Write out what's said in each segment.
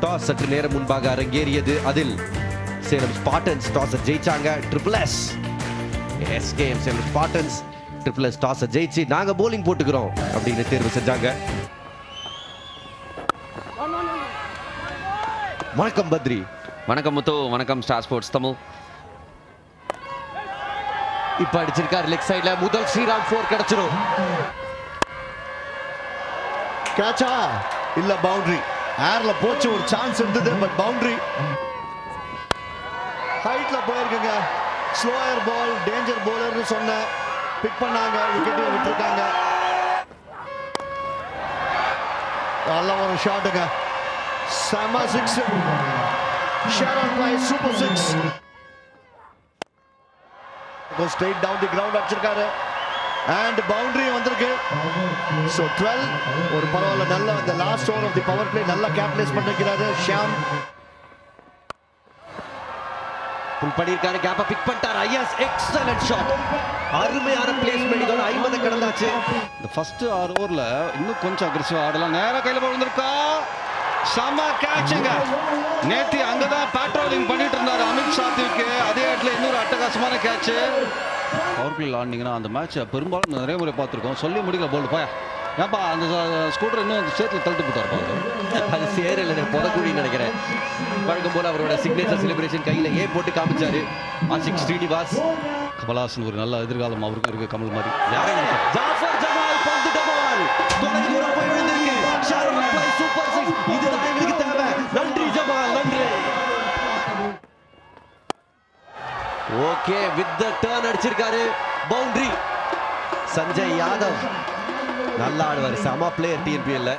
Toss சற்று நேரம் முன்பாக அரங்கேறியது. அதில் சேலம் ஸ்பாட்டன்ஸ் டாஸ் ஜெயிச்சாங்க. Triple S SKM Salem Spartans. Triple S toss ஜெயிச்சு நாங்க போலிங் போட்டுக்கிறோம் அப்படின்னு தேர்வு செஞ்சாங்க. வணக்கம் பத்ரி. வணக்கம் முத்து. வணக்கம் ஸ்டார் ஸ்போர்ட்ஸ் தமிழ். இப்ப அடிச்சிருக்காரு லெக் சைடுல. முதல் ஸ்ரீராம் ஃபோர் கிடைச்சிரும். கேட்சா இல்ல பவுண்டரி ஏர்ல போச்சு ஒரு சான்ஸ் இருந்தது பட் பவுண்டரி ஹைட்ல போயிருக்குங்க. ஸ்லோயர் பால் டேஞ்சர் போலர்னு சொன்ன பிக் பண்ணாங்க விக்கெட்டையும் விட்டுருக்காங்க. நல்ல ஒரு ஷாட்டுங்க செம six ஷேரன் ply super six straight down the ground அடிச்சிருக்காரு. அண்ட் பவுண்டரி வந்திருக்கு. ஸோ டுவெல் ஒரு பரவாயில்ல நல்ல இந்த last over of the power play நல்லா கேப்டலைஸ் பண்ணிருக்கிறாரு ஷியாம். புல் பண்ணிருக்காரு கேப்ப பிக் பண்ணிட்டார். ஐஎஸ் எக்ஸலன்ட் ஷாட் அருமையான பிளேஸ்மெண்ட் இதோட ஐம்பது கடந்தாச்சு. இந்த ஃபர்ஸ்ட் ஆறு ஓவர்ல இன்னும் கொஞ்சம் அக்ரெசிவ் ஆடலாம். நேரா கையில விழுந்திருக்கா செம கேட்சுங்க நேத்தி அங்கதான் பேட்ரோலிங் பண்ணிட்டு இருந்தாரு. அமித் சாத்திக்கு அதே இடத்துல இன்னொரு அட்டகாசமான கேட்ச் பவர் பிளேல ஆடினீங்கன்னா அந்த மேட்ச் பெரும்பாலும் நிறைய முறை பார்த்துருக்கோம். சொல்லி முடிக்கல போல்டு போயா ஏன்பா அந்த ஸ்கூட்டர் இன்னும் அந்த சேத்துல தள்ளிட்டு போட்டார் அது சேரல புதக்குழின்னு நினைக்கிறேன். வழக்கம் போல அவரோட சிக்னேச்சர் செலிப்ரேஷன் கையில ஏ போட்டு காமிச்சாரு. ஆஷிக் ஸ்ரீனிவாஸ். கமலாசன் ஒரு நல்ல எதிர்காலம் அவருக்கும் இருக்கு கமல் மாதிரி. ஜாஃபர் ஜமால் பந்து டபால். தொலை தூரம் போய் விழுந்திருக்கு ஷாருக் சூப்பர் சிக்ஸ் இதுதான் எங்களுக்கு ஓகே வித் த டர்ன் அடிச்சிருக்காரு. பவுண்டரி சஞ்சய் யாதவ். நல்லா ஆடுவார். செம பிளேயர் டிஎன்பிஎல்ல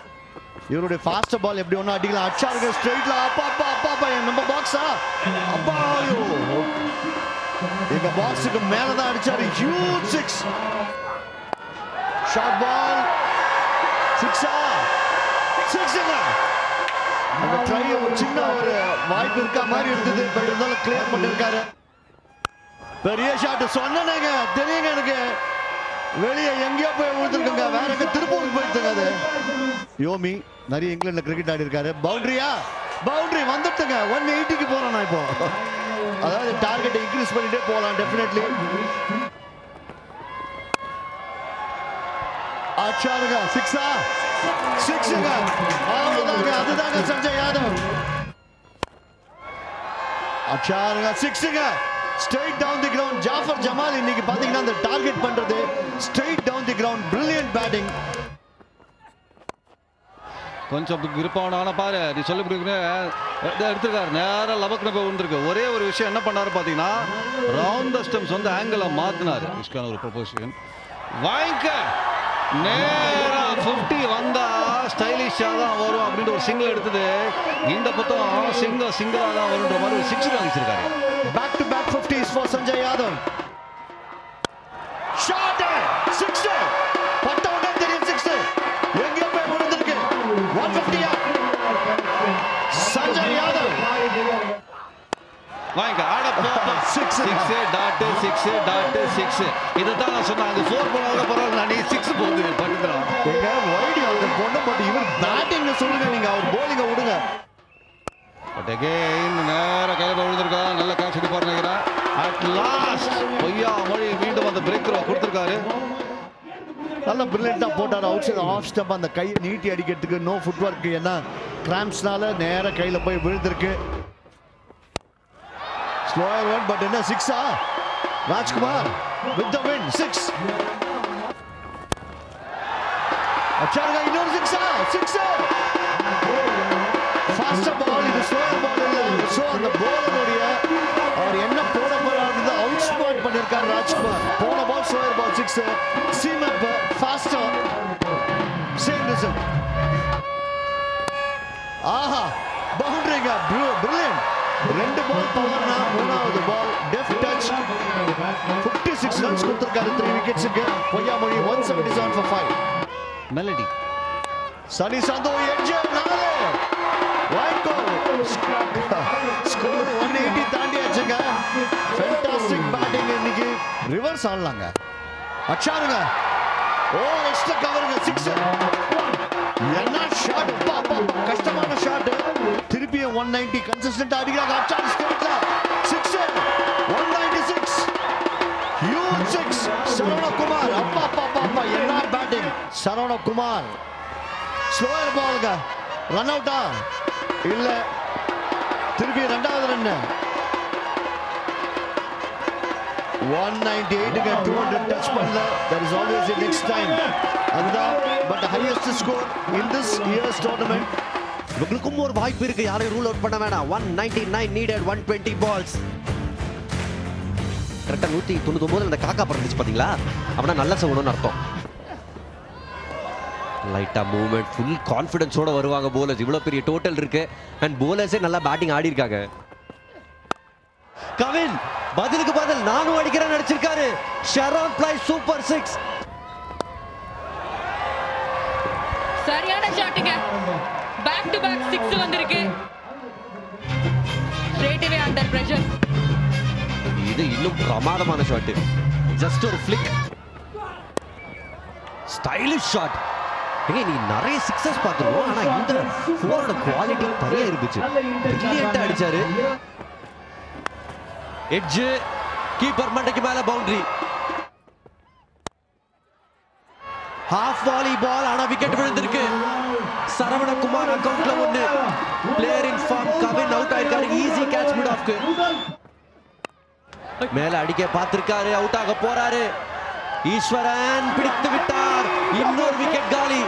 இவருடைய ஃபாஸ்ட் பால் எப்படி ஒன்றும் அடிக்கலாம்? இருக்கு ஸ்ட்ரெய்ட்ல அப்பா அப்பா அப்பா அப்பா. நம்ம பாக்ஸா அப்பா ஐயோ. எங்க பாக்ஸுக்கு மேல தான் அடிச்சாரு. ஹியூஜ் சிக்ஸ் ஷார்ட் பால் சிக்ஸா சிக்ஸுங்க அந்த ட்ரை ஒரு சின்ன ஒரு வாய்ப்பு இருக்கா மாதிரி இருந்தது. பட் இருந்தாலும் கிளியர் பண்ணிருக்காரு. பெரிய ஷாட் சொன்னேங்க தெரியுங்க எனக்கு. வெளியே எங்கேயோ போய் விழுந்துருக்குங்க. வேற எங்க திருப்பூருக்கு போயிட்டுங்க அது. யோமி நிறைய இங்கிலாந்துல கிரிக்கெட் ஆடி இருக்காரு. பவுண்டரியா பவுண்டரி வந்துட்டுங்க. ஒன் எயிட்டிக்கு போறோம் நான் இப்போ. அதாவது டார்கெட் இன்க்ரீஸ் பண்ணிட்டே போகலாம் டெஃபினெட்லி ஆச்சாருங்க. சிக்ஸா சிக்ஸுங்க அவ்வளவுதாங்க. அதுதாங்க சஞ்சய் யாதவ். அச்சாருங்க சிக்ஸுங்க straight down the ground Jafar Jamal இன்னைக்கு பாத்தீங்கன்னா அந்த டார்கெட் பண்றது. Straight down the ground brilliant batting கொஞ்சம் இருப்பான பாரு நீ சொல்லி எடுத்துருக்காரு நேராக லபக்கு போய் விழுந்திருக்கு. ஒரே ஒரு விஷயம் என்ன பண்ணாரு பார்த்தீங்கன்னா ரவுண்ட் த ஸ்டெம்ஸ் வந்து ஆங்கிளை மாத்தினாரு. விஷ்கான ஒரு ப்ரொபோசிஷன் வாங்கிக்க! நேரா 50 வந்தா ஸ்டைலிஷாக தான் வரும் அப்படின்ற ஒரு சிங்கிள் எடுத்தது. இந்த பக்கம் சிங்கிள் சிங்கிளாக தான் வருன்ற மாதிரி ஒரு six காமிச்சிருக்காரு back to back 50s for Sanjay Yadav வாங்கிக்க Six. Six dot six dot six இதை தான் நான் சொன்னேன் அங்கே ஃபோர் போனாலும் பரவாயில்ல நீ சிக்ஸ் போகுது பண்ணுறான் எங்க வைடி அந்த பொண்ணு பட் இவர் பேட்டிங் சொல்லுங்க நீங்க அவர் போலிங்க விடுங்க. பட் அகைன் நேர கையில் விழுந்திருக்கா நல்ல கேட்ச் எடுப்பார் நினைக்கிறேன் அட் லாஸ்ட் பொய்யா மொழி மீண்டும் அந்த பிரேக் த்ரோ கொடுத்துருக்காரு. நல்ல பிரில்லியண்டா போட்டார் அவுட் சைடு ஆஃப் ஸ்டெப் அந்த கையை நீட்டி அடிக்கிறதுக்கு நோ ஃபுட் ஒர்க் ஏன்னா கிராம்ஸ்னால நேர கையில போய் விழுந்திருக்கு. ஸ்லோயர் ஒன் பட் என்ன சிக்ஸா Rajkumar with the wind six அச்சாருங்க இன்னொரு சிக்ஸா சிக்ஸ் ஃபாஸ்ட் பால் இது ஸ்லோயர் பால் இல்ல. சோ அந்த போலருடைய அவர் என்ன போட போறாருன்னு அவுட் ஸ்மார்ட் பண்ணிருக்காரு ராஜ்குமார். போன ball slower ball six seam faster same result ஆஹா பவுண்டரிங்க பிரில்லியன்ட் ரெண்டு பால் பவர்னா மூணாவது பால் டெஃப் டச் 56 ரன்ஸ் கொடுத்திருக்காரு three விக்கெட்ஸுக்கு Poyyamozhi one seventy seven for five melody. சனி சந்தோ எட்ஜ் நாலு. வைகோ ஸ்கோர் ஒன் எயிட்டி தாண்டியாச்சுங்க. ஃபென்டாஸ்டிக் பேட்டிங் இன்னைக்கு. ரிவர்ஸ் ஆடலாங்க. அச்சாருங்க ஓ எக்ஸ்ட்ரா கவருங்க சிக்ஸ் என்ன ஷாட் அப்பா அப்பா கஷ்டமான கன்சிஸ்டன்ட் அடிக்கிறாங்க அச்சான் ஸ்டேட்ல six one ninety six huge six Saravanakumar அப்பா அப்பா அப்பா அப்பா என்ன பேட்டிங் சரவணகுமார் ஸ்லோயர் பாலுங்க ரன் அவுட்டா இல்ல. திருப்பி ரெண்டாவது ரன் ஒன் நைன்டி எயிட்டுக்கு டூ ஹண்ட்ரட் டச் பண்ணல. That is always next time அதுதான் but highest score in this year's tournament இவங்களுக்கும் ஒரு வாய்ப்பு இருக்கு. யாரையும் ரூல் அவுட் பண்ண வேணாம். One ninety nine needed one twenty balls கரெக்டாக நூற்றி தொண்ணூத்தொம்போதில் அந்த காக்கா பறந்துச்சு பார்த்தீங்களா அப்படின்னா நல்ல சகுனம்னு அர்த்தம். லைட்டா மூவ்மெண்ட் ஃபுல் கான்ஃபிடன்ஸோட வருவாங்க போலர்ஸ் இவ்வளோ பெரிய டோட்டல் இருக்கு. அண்ட் போலர்ஸே நல்லா பேட்டிங் ஆடி இருக்காங்க. கவின் பதிலுக்கு பதில் நானும் அடிக்கிறேன் நடிச்சிருக்காரு. ஷெரான் பிளை சூப்பர் சிக்ஸ் சரியான ஷாட்டுங்க பேக் டு பேக் சிக்ஸ் வந்திருக்கு ஸ்ட்ரெயிட் அண்டர் பிரஷர் இது இன்னும் பிரமாதமான ஷாட் ஜஸ்ட் ஒரு ஃபிளிக் ஸ்டைலிஷ் ஷாட் ஏங்க நீ நிறைய சிக்ஸஸ் பார்த்துருவோம் ஆனா இந்த ஃபோரோட குவாலிட்டி நிறைய இருந்துச்சு. பிரில்லியண்டா அடிச்சாரு. எட்ஜ் கீப்பர் மண்டைக்கு மேல பவுண்டரி ஹாஃப் வாலி பால் ஆனா விக்கெட் விழுந்திருக்கு. சரவணகுமார் அக்கவுண்ட்ல ஒண்ணு. Player in form Kavin out ஆயிருக்காரு. ஈஸி கேட்ச் மிட் ஆஃப்க்கு மேல அடிக்க பார்த்திருக்காரு. அவுட் ஆக போறாரு. ஈஸ்வரன் பிடித்து விட்டார். இன்னொரு விக்கெட் காலி.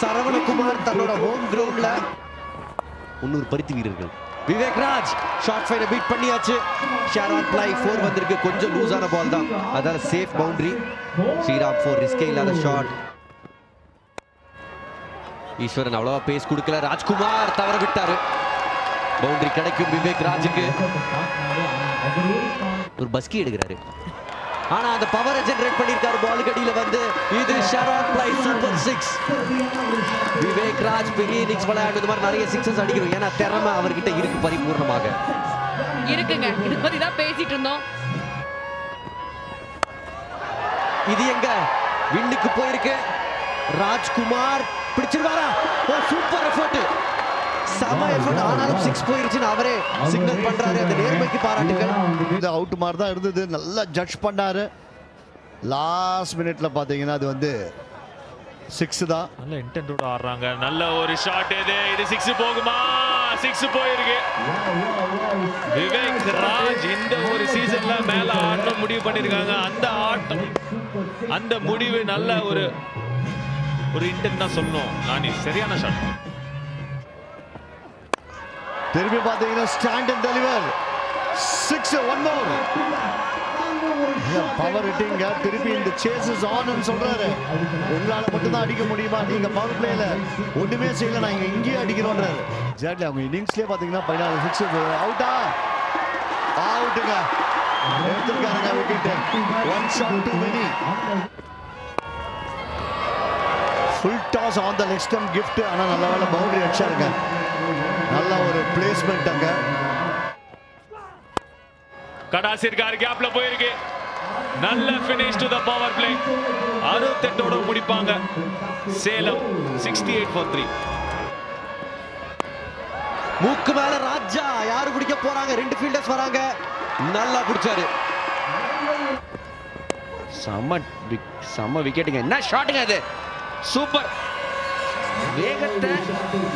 சரவணகுமார் தன்னோட ஹோம் கிரவுண்ட்ல முன்னூறு பருத்தி வீரர்கள். விவேக் ராஜ் ஷார்ட் ஃபைனை பீட் பண்ணியாச்சு. ஷேரான் பிளை ஃபோர் வந்திருக்கு. கொஞ்சம் லூஸான பால் தான். அதான் சேஃப் பவுண்டரி ஸ்ரீராம் ஃபோர் ரிஸ்கே இல்லாத ஷாட் ஈஸ்வரன் அவ்வளவா பேஸ் கொடுக்கல. ராஜ்குமார் தவற விட்டாரு. பவுண்டரி கிடைக்கும் விவேக் ராஜுக்கு. ஒரு பஸ்கி எடுக்கிறாரு. ஆனா அந்த பவரை ஜெனரேட் பண்ணிருக்காரு பால் கடியில வந்து இது ஷரான் பிளை சூப்பர் சிக்ஸ் விவேக் ராஜ் பெரிய இன்னிங்ஸ் விளையாடுறது மாதிரி நிறைய சிக்ஸஸ் அடிக்கணும். ஏன்னா திறமை அவர்கிட்ட இருக்கு பரிபூர்ணமாக. இருக்குங்க. இதை பத்தி தான் பேசிட்டு இருந்தோம். இது எங்க? விண்ணுக்கு போயிருக்கு. ராஜ்குமார் பிடிச்சிருவாரா? ஓ சூப்பர் எஃபர்ட் செம எஃபர்ட் ஆனாலும் சிக்ஸ் போயிருச்சுன்னு அவரே சிக்னல் பண்றாரு. அந்த நேர்மைக்கு பாராட்டுகள் இது அவுட் மாதிரி தான் இருந்தது. நல்லா ஜட்ஜ் பண்ணாரு. லாஸ்ட் மினிட்ல பாத்தீங்கன்னா அது வந்து சிக்ஸ் தான். நல்ல இன்டென்டோட ஆடுறாங்க. நல்ல ஒரு ஷாட் இது. இது சிக்ஸ் போகுமா? சிக்ஸ் போயிருக்கு. விவேக் ராஜ் இந்த ஒரு சீசன்ல மேல ஆடணும் முடிவு பண்ணிருக்காங்க. அந்த ஆட்டம் அந்த முடிவு நல்ல ஒரு ஒரு இன்டென்ட் தான் சொல்லணும் நானி சரியான ஷாட் திரும்பி பாத்தீங்கன்னா stand and deliver six one more power ஹிட்டிங்க திருப்பி இந்த சேசஸ் ஆன் சொல்றாரு. உங்களால மட்டும் தான் அடிக்க முடியுமா? நீங்க பவர் பிளேல ஒண்ணுமே செய்யல. நான் இங்க இங்கேயே அடிக்கிறோன்றாரு. ஜாட்லி அவங்க இன்னிங்ஸ்லயே பாத்தீங்கன்னா பதினாலு சிக்ஸ் அவுட்டா அவுட்டுங்க எடுத்திருக்காருங்க wicket one shot too many full toss on the leg stump gift ஆனா நல்ல வேலை பவுண்டரி அடிச்சாருங்க. நல்ல ஒரு பிளேஸ்மெண்ட் அங்க. கடாசி இருக்காரு கேப்ல போயிருக்கு. நல்ல finish to the power play அறுபத்தெட்டோட முடிப்பாங்க. Salem sixty eight for three மூக்கு மேல ராஜா. யாரு பிடிக்க போறாங்க? ரெண்டு ஃபீல்டர்ஸ் வராங்க. நல்லா பிடிச்சாரு. செம்ம விக்- செம்ம விக்கெட்டுங்க என்ன ஷாட்டுங்க அது? சூப்பர். வேகத்தை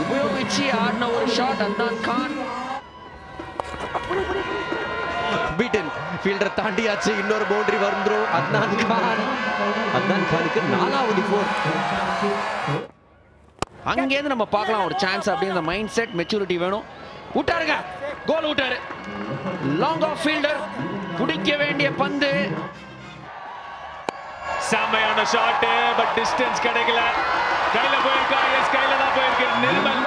உபயோகிச்சு ஆடின ஒரு ஷாட் அதான் கான். Beaten fielder தாண்டியாச்சு. இன்னொரு பவுண்டரி வந்துரும். அத்னான் கான். அத்னான் கானுக்கு நாலாவது ஃபோர் அங்கேருந்து நம்ம பார்க்கலாம் ஒரு சான்ஸ் அப்படியே அந்த மைண்ட் செட் மெச்சூரிட்டி வேணும். விட்டாருங்க. கோல் விட்டாரு. லாங் ஆஃப் ஃபீல்டர் பிடிக்க வேண்டிய பந்து. செம்மையான ஷாட் பட் டிஸ்டன்ஸ் கிடைக்கல. கையில போயிருக்கா? எஸ் கையில தான் போயிருக்கு. நிர்மல்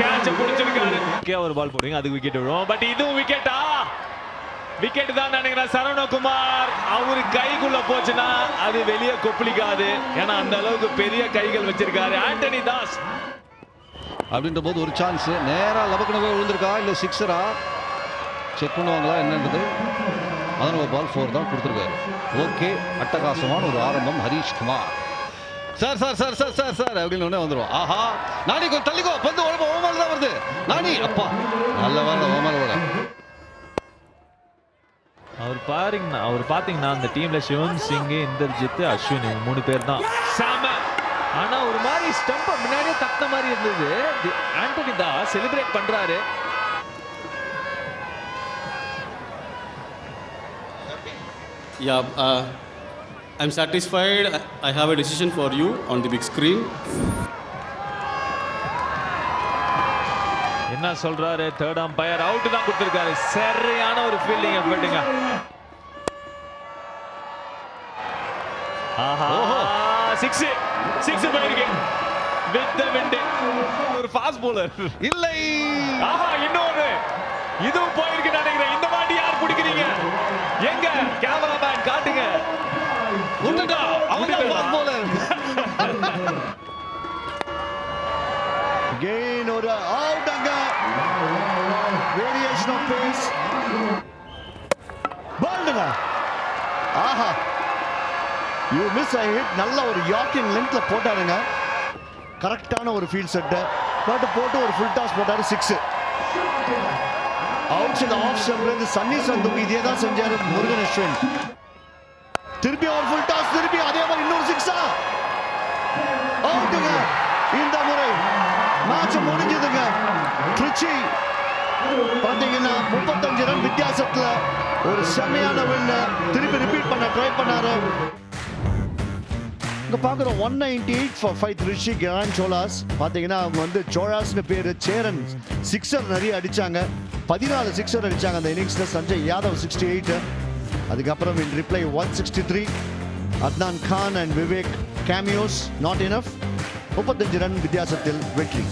கேட்ச பிடிச்சிருக்காரு. ஒரு பால் போடுங்க அதுக்கு விக்கெட் விடுவோம் பட் இதுவும் விக்கெட்டா விக்கெட் தான் நினைக்கிறேன். சரவணகுமார் அவரு கைக்குள்ள போச்சுன்னா அது வெளியே கொப்பளிக்காது. ஏன்னா அந்த அளவுக்கு பெரிய கைகள் வச்சிருக்காரு. ஆண்டனி தாஸ் அப்படின்ற போது ஒரு சான்ஸ் நேரா லபக்குனவே விழுந்திருக்கா? இல்லை சிக்ஸரா செக் பண்ணுவாங்களா என்னன்றது? பதினோரு பால் ஃபோர் தான் கொடுத்துருக்காரு. ஓகே அட்டகாசமான ஒரு ஆரம்பம் Harish Kumar. Sir sir sir sir sir sir அப்படின்னு உடனே வந்துருவோம் ஆஹா நானி கொஞ்சம் தள்ளிக்கோ பந்து உடம்பு ஓமால் தான் வருது. நானி அப்பா நல்ல வேலை ஓமால் விட அவர் பாருங்கண்ணா அவர் பார்த்தீங்கன்னா அந்த டீம்ல சிவன் சிங் இந்தர்ஜித் அஸ்வின் இவங்க மூணு பேர் தான். சாம. ஆனா ஒரு மாதிரி ஸ்டம்ப முன்னாடியே தட்டின மாதிரி இருந்தது. ஆண்டனி தான் செலிப்ரேட் பண்றாரு. Yeah, uh, I'm satisfied. I- have a decision for you on the big screen. என்ன சொல்றாரு? தேர்ட் அம்பையர் அவுட் தான் கொடுத்திருக்காரு. சரியான ஒரு ஃபீல்டிங் எஃபர்ட்டுங்க ஆஹா. சிக்ஸ் சிக்ஸ் போயிருக்கு. வித் த விண்ட் ஒரு ஃபாஸ்ட் bowler. இல்லை. ஆஹா இன்னொரு. இதுவும் போயிருக்கு நினைக்கிறேன். இந்த வாட்டி பிடிக்கிறீங்க? எங்க? கேமராமேன் காட்டுங்க. விட்டுட்டா அவன் bowler. கெயின் ஒரு அவுட் அங்க வேரியேஷன் ஆஃப் பேஸ் பால்டுங்க ஆஹா. யூ மிஸ் ஐ ஹிட் நல்ல ஒரு யாக்கிங் லென்த்ல போட்டாருங்க. கரெக்டான ஒரு ஃபீல்ட் செட்டு பட் போட்டு ஒரு ஃபுல் டாஸ் போட்டாரு சிக்ஸ் அவுட் இந்த ஆஃப் ஸ்டம்ப்லேருந்து சன்னி சந்தும் இதே தான் செஞ்சாரு முருகன் அஸ்வின். திருப்பி ஒரு ஃபுல் டாஸ் திருப்பி அதே மாதிரி இன்னொரு சிக்ஸா அவுட்டுங்க. இந்த முறை மேட்ச் முடிஞ்சதுங்க. திருச்சி பாத்தீங்கன்னா முப்பத்தஞ்சு ரன் வித்தியாசத்துல ஒரு செம்மையான வின் திருப்பி ரிப்பீட் பண்ண ட்ரை பண்ணாரு. இங்கே பார்க்குறோம் one ninety eight for five Rishik கிராண்ட் சோலாஸ். பார்த்தீங்கன்னா அவங்க வந்து சோலாஸ்னு பேர் சேரன் சிக்ஸர் நிறைய அடித்தாங்க பதினாலு சிக்ஸர் அடித்தாங்க அந்த இன்னிங்ஸில் சஞ்சய் யாதவ் சிக்ஸ்டி எயிட்டு அதுக்கப்புறம் in reply one sixty three Adnan Khan and Vivek cameos not enough முப்பத்தஞ்சு ரன் வித்தியாசத்தில் வெற்றி.